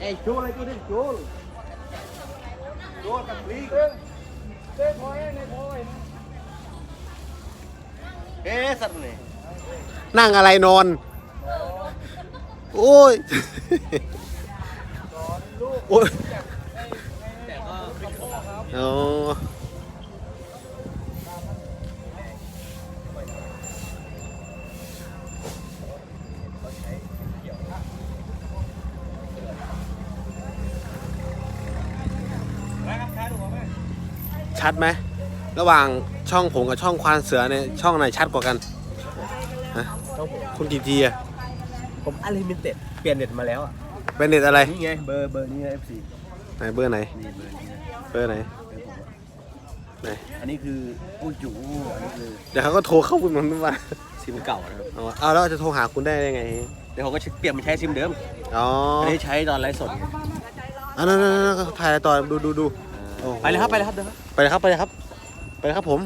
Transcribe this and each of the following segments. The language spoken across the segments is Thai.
Eh, chua lấy cái đi, chua. Chua tập lý. Ê, sẵn này. นั่งอะไรนอน โอ้ย โอ้ยอ๋อ ชัดไหมระหว่างช่องผมกับช่องควานเสือเนี่ยช่องไหนชัดกว่ากันฮะคุณกี่ทีอะผมอลิมิเต็ดเปลี่ยนเน็ตมาแล้วอะเป็นเน็ตอะไรนี่ไงเบอร์เบอร์นี้ไง F4 ไหนเบอร์ไหนนี่เบอร์นี้นะเบอร์ไหนเบอร์ผมอะไหนอันนี้คือผู้จูอันนี้คือเดี๋ยวเขาก็โทรเข้าคุณมันมาซิมเก่านะครับเอาเอาแล้วจะโทรหาคุณได้ยังไงเดี๋ยวเขาก็เปลี่ยนมาใช้ซิมเดิมอ๋ออันนี้ใช้ตอนไลฟ์สดไงอันนั้นนั่นนั่นถ่ายอะไรต่อดูดูดูโอ้โหไปเลยครับไปเลยครับเดี๋ยวครับ ไปเลยครับไปเลยครับ ไปเลยครับผม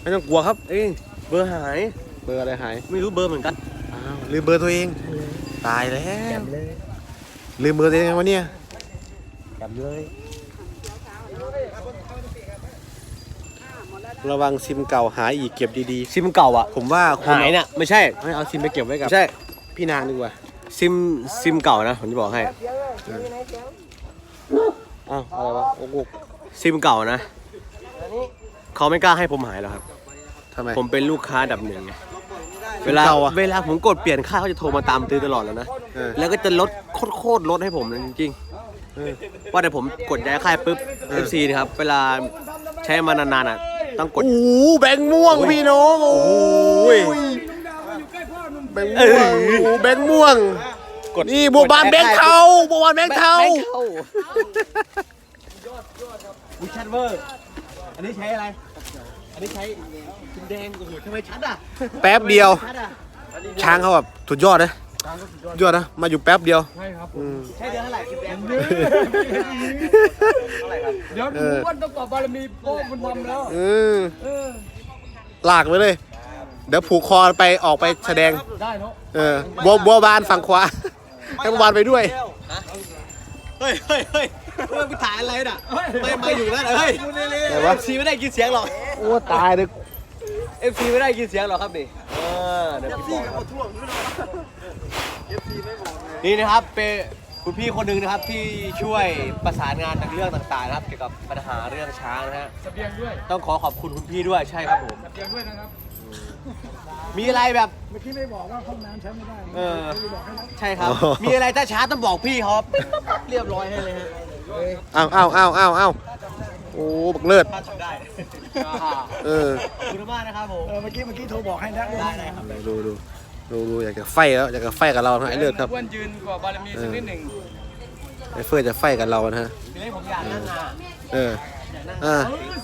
ไม่ต้องกลัวครับ เอ้ยเบอร์หาย เบอร์อะไรหาย ไม่รู้เบอร์เหมือนกันอ้าวลืมเบอร์ตัวเอง ตายแล้แกวมเลยลืมเบอร์ตัวเองไงวะเนี่ยแกมเลยระวังซิมเก่าหายอีกเก็บดีซิมเก่าอะๆ ผมว่าคุณหายน่ะไม่ใช่ให้เอาซิมไปเก็บไว้กับ ไม่ใช่ พี่นางดีกว่า ซิมซิมเก่านะผมจะบอกให้ อ้าวอะไรวะโอ้โหซิมเก่านะ เขาไม่กล้าให้ผมหายหรอกครับ ทำไม ผมเป็นลูกค้าอันดับหนึ่งไงซิเวมลาเก่าอะเวลาผมกดเปลี่ยนค่าเขาจะโทรมาตามตื้อตลอดแล้วนะ เออ แล้วก็จะลดโคตรๆลดให้ผมเลยจริงเออๆ ว่าแต่ผมกดย้ายค่ายปุ๊บเออ FC นะครับ เวลาใช้มานานๆอะ ต้องกด โอ้โหแบงค์ม่วงโอ้ยพี่น้องโอ้โอ้ยยแบงค์ม่วงโอ้โหแบงค์ม่วง กดนี่บัวบานแบงค์เทาบัวบานแบงค์เทา แบงค์เทา วิชัดเวอร์ อันนี้ใช้อะไร อันนี้ใช้ชิมแดงโอ้โหทำไมชัดอะแป๊บเดียว ชัดอะช้างเขาแบบสุดยอดนะสุดยอดนะ มาอยู่แป๊บเดียว ใช่ครับอืม ใช้เดือนเท่าไหร่ชิมแดงเยอะเท่าไหร่ครับเดี๋ยวเอดูอว่าต้องกอบบารมีโป้มันทำแล้วอืมเออลากไปเลย เดี๋ยวผูกคอไปออกไปแสดง ได้เนาะเออบัวบัวบานฝั่งขวาให้บัวบานไปด้วย เฮ้ยเฮ้ยเฮ้ย เฮ้ยมึงถ่ายอะไรน่ะไม่มาอยู่นั่นเฮ้ยไหนวะเอฟซีไม่ได้กินเสียงหรอกโอ้ตายเลยเอฟซีไม่ได้กินเสียงหรอกครับนี่เออเดี๋ยวพี่บอกครับนี่นะครับเป็นคุณพี่คนหนึ่งนะครับที่ช่วยประสานงานทางเรื่องต่างๆนะครับเกี่ยวกับปัญหาเรื่องช้างนะฮะเสบียงด้วยต้องขอขอบคุณคุณพี่ด้วยใช่ครับผม เสบียงด้วยนะครับ มีอะไรแบบเมื่อกี้ไม่บอกว่าห้องน้ำใช้ไม่ได้เออ ไม่บอกให้นะ ใช่ครับ มีอะไรถ้าช้าต้องบอกพี่ครับ เรียบร้อยให้เลยฮะ อ้าวอ้าวอ้าวอ้าวอ้าวโอ้บักเลิศถ้าทำได้เออ ขอบคุณมากนะครับผม เออเมื่อกี้เมื่อกี้โทรบอกให้นะได้ได้ครับ ดูดูดูดูอยากจะไฟแล้วอยากจะไฟกับเรานะไอ้เลิศครับอ้วนยืนกว่าบารมีสักนิดหนึ่งไอ้เฟิร์นจะไฟกับเรานะฮะทีนี้ผมอยากนั่งงานเอออ่า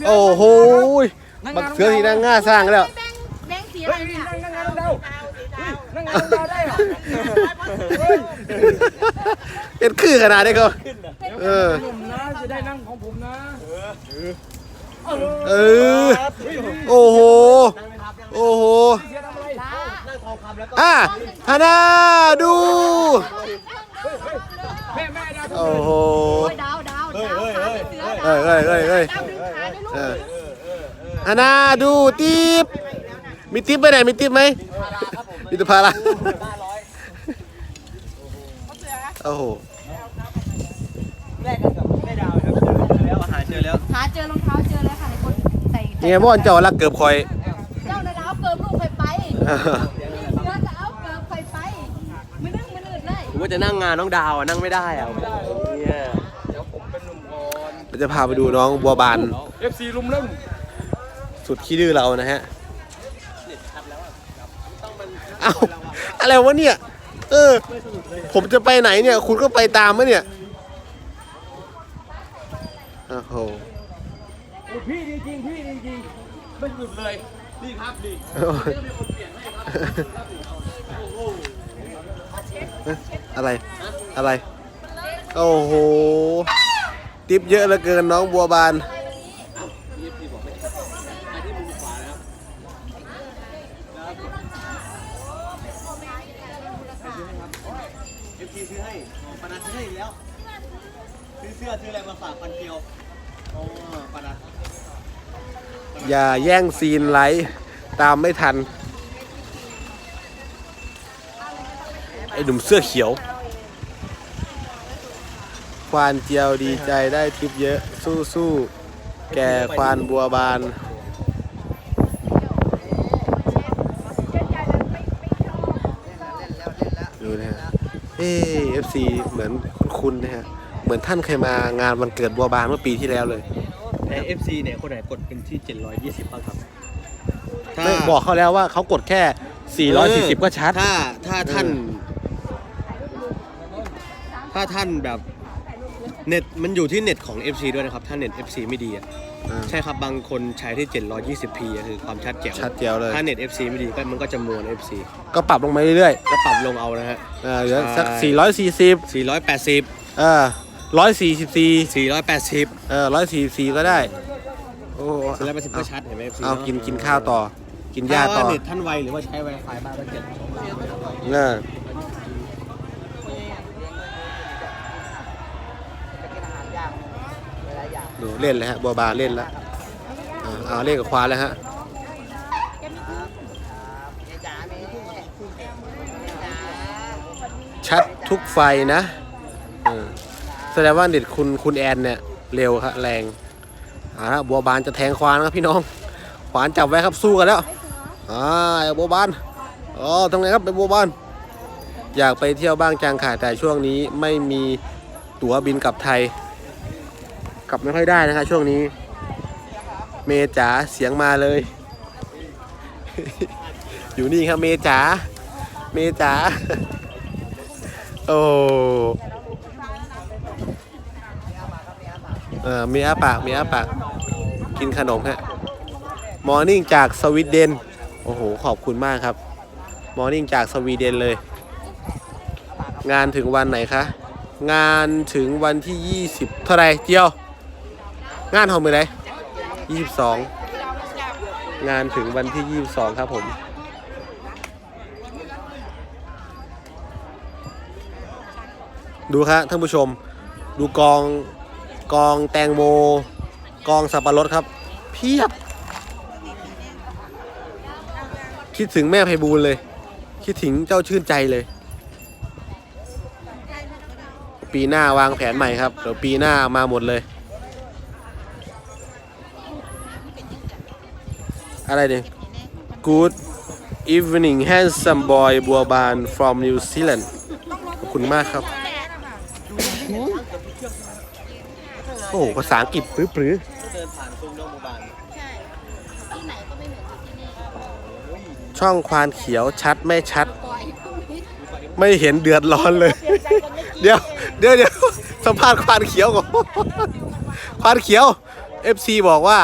โอ้โหยบักเสือที่นั่งง่าสร้างแล้วแบงค์สีอะไรเฮ้ยเนี่ยนั่งนั่งงานเราขาวสีขาวนั่งงานเราได้เหรอเฮ้ยเป็นคือขนาดนี้เขา เออ หนุ่มนะจะได้นั่งของผมนะเออ โอ้โห โอ้โหเสียทำอะไรนั่งทองคำแล้วก็อะฮานาดู แม่แม่ดาวโอ้โห โอ้ยดาวดาวดาวขาเป็นเสือเอ้ยเอ้ยเอ้ยเอ้ยดาวดึงขาด้วยลูกเออฮานาดูทิปมีทิปไปไหน มีทิปไหมมีตุพาระโอ้โห แรกกันกับแม่ดาวครับเจอแล้วอาหาร เจอแล้วหาเจอรองเท้าเจอเลยค่ะในคนใส่เนี่ยบ่อนเจ้ารักเกือบคอย เจ้าในดาวเกิบลูกใครไปเสือจะเอาเกิบใครไปไม่นึ่งไม่นืดเลยผมว่าจะนั่งงานน้องดาวอะนั่งไม่ได้อะเนี่ยเดี๋ยวผมเป็นหนุ่มก่อนเราจะพาไปดูน้องบัวบาน FC ลุมเริ่มสุดขี้ดื้อเรานะฮะเอ้าอะไรวะเนี่ย เออ ผมจะไปไหนเนี่ย คุณก็ไปตามมะเนี่ย โอ้โหพี่ดีจริงพี่ดีจริงไม่หยุดเลยนี่ครับนี่อะไรอะไร โอ้โหติปเยอะเหลือเกินน้องบัวบานเอฟซีซื้อให้ปนัดซื้อให้อีกแล้ว ชื่อเสื้อซื้ออะไรมาฝากพันเกียวโอ้ปะนะอย่าแย่งซีนไลท์ตามไม่ทัน ไอ้หนุ่มเสื้อเขียว ควานเจียวดีใจได้ทิปเยอะสู้สู้ๆแก่ควานบัวบาน ดูนะฮะ เอฟซีเหมือนคุ้นๆนะฮะ เหมือนท่านเคยมางานวันเกิดบัวบานเมื่อปีที่แล้วเลยแต่ FC เนี่ยคนไหนกดเป็นที่ 720บ้างครับไม่บอกเขาแล้วว่าเขากดแค่ 440 ก็ชัด ถ้าถ้าท่านเออถ้าท่านแบบเน็ตมันอยู่ที่เน็ตของ FC ด้วยนะครับ ถ้าเน็ต FC ไม่ดีอะอ่า ใช่ครับบางคนใช้ที่ 720p อะคือความชัดแจ๋วชัดเจียวเลย ถ้าเน็ต FC ไม่ดีก็มันก็จะมวน FC ก็ปรับลงมาเรื่อยก็ปรับลงเอานะฮะๆอ่าเหลือสัก ใช่ 440 480 เออ 144 480เออ144ก็ได้ โอ้480ก็ชัดเห็นไหม FC เอาเะกินกินข้าวต่อ กินหญ้าถ้าต่อว่าเน็ตท่านไวหรือว่าใช้ Wi-Fi บ้างก็เจ็ดเออดูเล่นเลยฮะบัวบานเล่นแล้วอ่าเอาเล่นกับควานแล้วฮะ ชัดทุกไฟนะเออ แสดงว่าเน็ตคุณคุณแอนเนี่ยเร็วครับแรงเอาละบัวบานจะแทงควานครับพี่น้อง ขวานจับไว้ครับสู้กันแล้วอ่าบัวบานอ๋อทำไงครับเป็นบัวบาน อยากไปเที่ยวบ้างจังค่ะแต่ช่วงนี้ไม่มีตั๋วบินกลับไทย กลับไม่ค่อยได้นะครับช่วงนี้ เมจ๋าเสียงมาเลย อยู่นี่ครับเมจ๋าเมจ๋าโอ้ เออมีอาปากมีอาปาก กินขนมฮะมอร์นิ่งจากสวีเดน โอ้โห ขอบคุณมากครับ มอร์นิ่งจากสวีเดนเลย งานถึงวันไหนคะ งานถึงวันที่ 20 เท่าไรเจียว งานทำไปไหน22 งานถึงวันที่ 22 ครับผมดูครับท่านผู้ชม ดูกอง กองแตงโม กองสับปะรดครับ เพียบ คิดถึงแม่ไพบูลเลย คิดถึงเจ้าชื่นใจเลย ปีหน้าวางแผนใหม่ครับเดี๋ยวปีหน้ามาหมดเลย อะไรเนี่ย Good evening handsome boy บัวบาน from New Zealand ขอบคุณมากครับ โอ้โหภาษาอังกฤษปรือปรือเดินผ่านซุ้มน้องโมบานที่ไหนก็ไม่เหมือนกับที่นี่ช่องควานเขียวชัดไม่ชัด ไม่เห็นเดือดร้อนเลย เดี๋ยวเดี๋ยวเดี๋ยวสัมภาษณ์ควานเขียวก่อนควานเขียว FC บอกว่า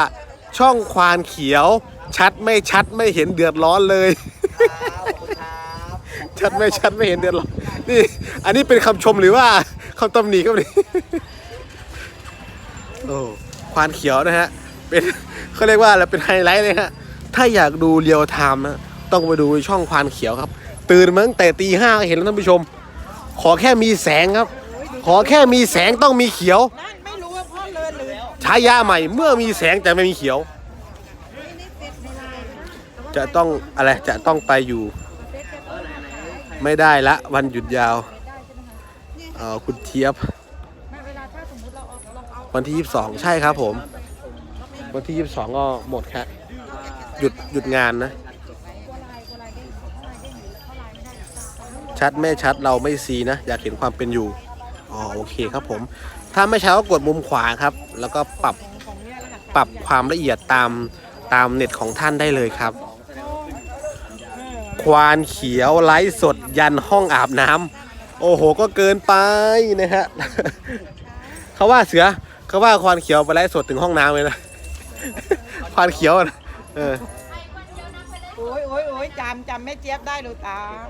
ช่องควานเขียว ชัดไม่ชัดไม่เห็นเดือดร้อนเลย ชัดไม่ชัดไม่เห็นเดือดร้อนนี่ อันนี้เป็นคำชมหรือว่าคำตำหนิครับนี่ โอ้ควานเขียวนะฮะ เป็นเขาเรียกว่าอะไรเป็นไฮไลท์เลยฮะ ถ้าอยากดูเรียวไทม์นะต้องไปดูช่องควานเขียวครับ ตื่นมาตั้งแต่ตีห้าเห็นแล้วท่านผู้ชม ขอแค่มีแสงครับ ขอแค่มีแสงต้องมีเขียวนั่นไม่รู้ว่าพ่อเลินหรือฉายาใหม่เมื่อมีแสงแต่ไม่มีเขียว จะต้องอะไรจะต้องไปอยู่ ไม่ได้ละ วันหยุดยาวเออคุณเทียบ วันที่ 22 ใช่ครับผม วันที่ 22 ก็หมดแครับหยุดหยุดงานนะ ชัดไม่ชัดเราไม่ซีนะ อยากเห็นความเป็นอยู่ อ๋อโอเคครับผม ถ้าไม่ชัดก็กดมุมขวาครับ แล้วก็ปรับปรับความละเอียดตามตามเน็ตของท่านได้เลยครับ ควานเขียวไลฟ์สดยันห้องอาบน้ำโอ้โห ก็เกินไปนะฮะ เขาว่าเสือ เขาว่าควานเขียวไปไลฟ์สดถึงห้องน้ำเลยนะ ควานเขียวนะเออโอ้ยโอ้ยโอ้ยจำจำแม่เจี๊ยบได้หรือตาม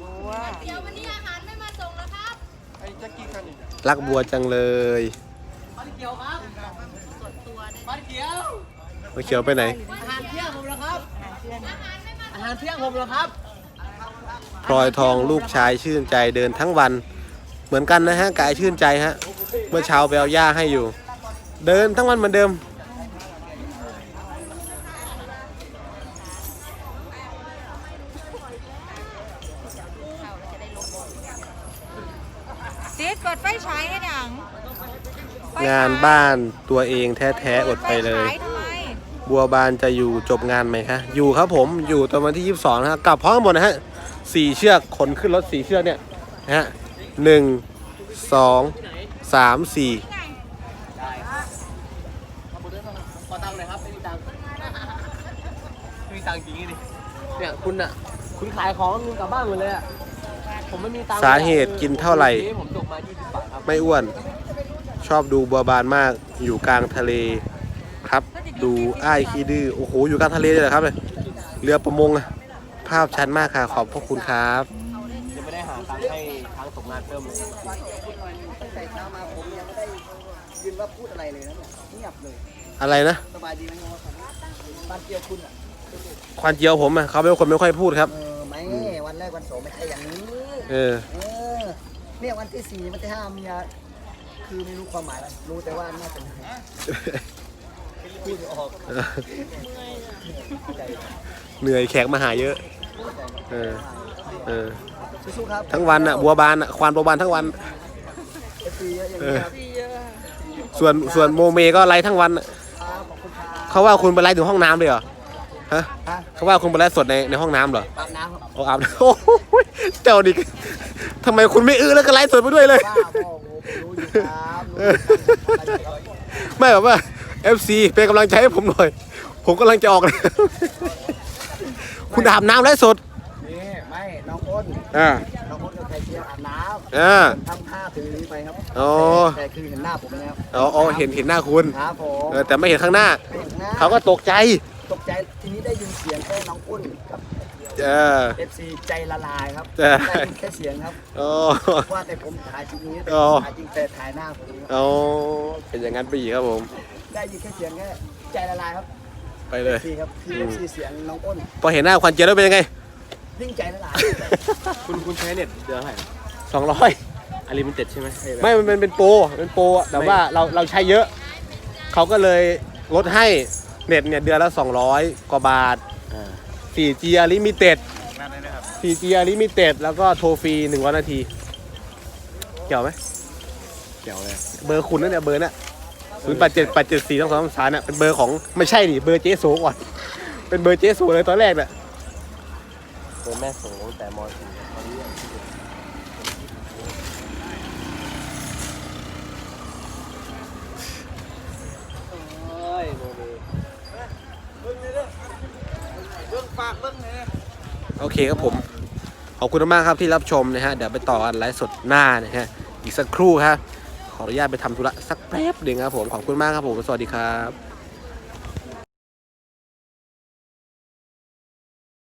บัวเดี๋ยววันนี้อาหารไม่มาส่งแล้วครับไอ้แจ็คกี้คันนี่รักบัวจังเลยบ้านเขียวครับบ้านเขียวมาเขียวไปไหน อาหารเที่ยงผมแล้วครับ อาหารเที่ยงผมแล้วครับพลอยทองลูกชายชื่นใจเดินทั้งวัน เหมือนกันนะฮะกายชื่นใจฮะ เมื่อเช้าไปเอาหญ้าให้อยู่ เดินทั้งวันเหมือนเดิมติดเปิดไฟฉายให้หนังไฟฉยงานบ้านตัวเองแท้ๆอดไปเลยไฟฉาทำไมบัวบานจะอยู่จบงานไหมคะอยู่ครับผมอยู่ตอนวันที่ 22นะครับกลับพร้อมกันหมดนะฮะสี่เชือกขนขึ้นรถสี่เชือกเนี่ยนะฮะหนึ่งสอง สามสี่ขอตังค์หน่อยครับไม่มีตังค์ไม่มีตังค์จริงๆดิเนี่ยคุณอะคุณขายของคุณกลับบ้านหมดเลยอะผมไม่มีตังค์สาเหตุกินเท่าไหร่ ผมตกมา20บาทครับไม่อ้วน ชอบดูบัวบานมากอยู่กลางทะเลครับ ดูอ้ายขี้ดื้อโอ้โหอยู่กลางทะเลเลยเหรอครับเนี่ยเรือประมงอะภาพชัดมากค่ะขอบพระคุณครับ ยังไม่ได้หาตังค์ให้ทางตกงานเพิ่มเลยตั้งแต่เช้า มาผมยังไม่ได้ยินว่าพูดอะไรเลยนะเนี่ยเงียบเลย อะไรนะสบายดีไหมครับบ้านเกียวคุณอะควันเจียวผมอะเขาเป็นคนไม่ค่อยพูดครับ เออไม่วันแรกวันสองไม่ใช่อย่างนี้ เออ เออเนี่ยวันที่สี่วันที่ห้ามีนาคือไม่รู้ความหมายแล้วรู้แต่ว่าน่าจะเหนื่อยพูดไม่ออกเหนื่อยแขกมาหาเยอะ เออ เออ สู้ๆครับทั้งวันอะบัวบานอะควานบัวบานทั้งวัน เอฟซีเยอะอย่างนี้ครับส่วนส่วนโมเมก็ไลฟ์ทั้งวันอะครับขอบคุณครับเขาว่าคุณไปไลฟ์ถึงห้องน้ำเลยเหรอฮะฮะเขาว่าคุณไปไลฟ์สดในในห้องน้ำเหรออาบน้ำครับโอ้อาบน้ำโอ้โหเจ้าดิทำไมคุณไม่อื้อแล้วก็ไลฟ์สดไปด้วยเลยบ้าพ่อโอ้ผมรู้อยู่ครับรู้อยู่ครับไม่แบบว่า FC เป็นกำลังใจให้ผมหน่อย ผมกำลังจะออกคุณอาบน้ำไลฟ์สดนี่ไม่น้องอ้นอ่าน้องอ้นกับใครเชียร์อาบน้ อ่าำทำท่าถือนี้ไปครับอ๋อ แต่คือเห็นหน้าผมนะครับอ๋ออ๋อเห็นเห็นหน้าคุณครับผมเออแต่ไม่เห็นข้างหน้า เห็นหน้าเขาก็ตกใจตกใจทีนี้ได้ยินเสียงแค่น้องอ้นกับเออ FC ใจละลายครับใช่ ได้ยินแค่เสียงครับ อ๋อ ว่าแต่ผมถ่ายจริงนี้แต่อ๋อ ถ่ายจริงแต่ถ่ายหน้าผมครับอ๋อเป็นอย่างนั้นไปอีกครับผม ได้ยินแค่เสียงแค่ใจละลายครับไปเลย FC ครับคือ FC เสียงน้องอ้นพอเห็นหน้าควันเจียวแล้วเป็นยังไง ยิ่งใจละลาย คุณคุณใช้เน็ตเดือนเท่าไหร่ สองร้อยอลิมิเต็ดใช่ไหมไม่มันเป็นเป็นโปรเป็นโปรอะแต่ว่าเราเราใช้เยอะ เขาก็เลยลดให้เน็ตเนี่ยเดือนละ 200 กว่าบาท อ่า 4G Unlimited 4G Unlimited แล้วก็โทรฟรี100นาที เกี่ยวไหม เกี่ยวเลย เบอร์คุณนั่นเนี่ยเบอร์น่ะศูนย์แปดเจ็ดแปดเจ็ดสี่สองสองสามเนี่ยเป็นเบอร์ของไม่ใช่ดิเบอร์เจ๊โสก่อน เป็นเบอร์เจ๊โสเลยตอนแรกเนี่ยตัวแม่ส่งตั้งแต่ม .4 ตอนนี้ยังเอ้ยโมเดล โอ เคครับผม ขอบคุณมากครับที่รับชมนะฮะ เดี๋ยวไปต่อกันไลฟ์สดหน้านะฮะ อีกสักครู่ครับ ขออนุญาตไปทำธุระสักแป๊บหนึ่งครับผม ขอบคุณมากครับผม สวัสดีครับ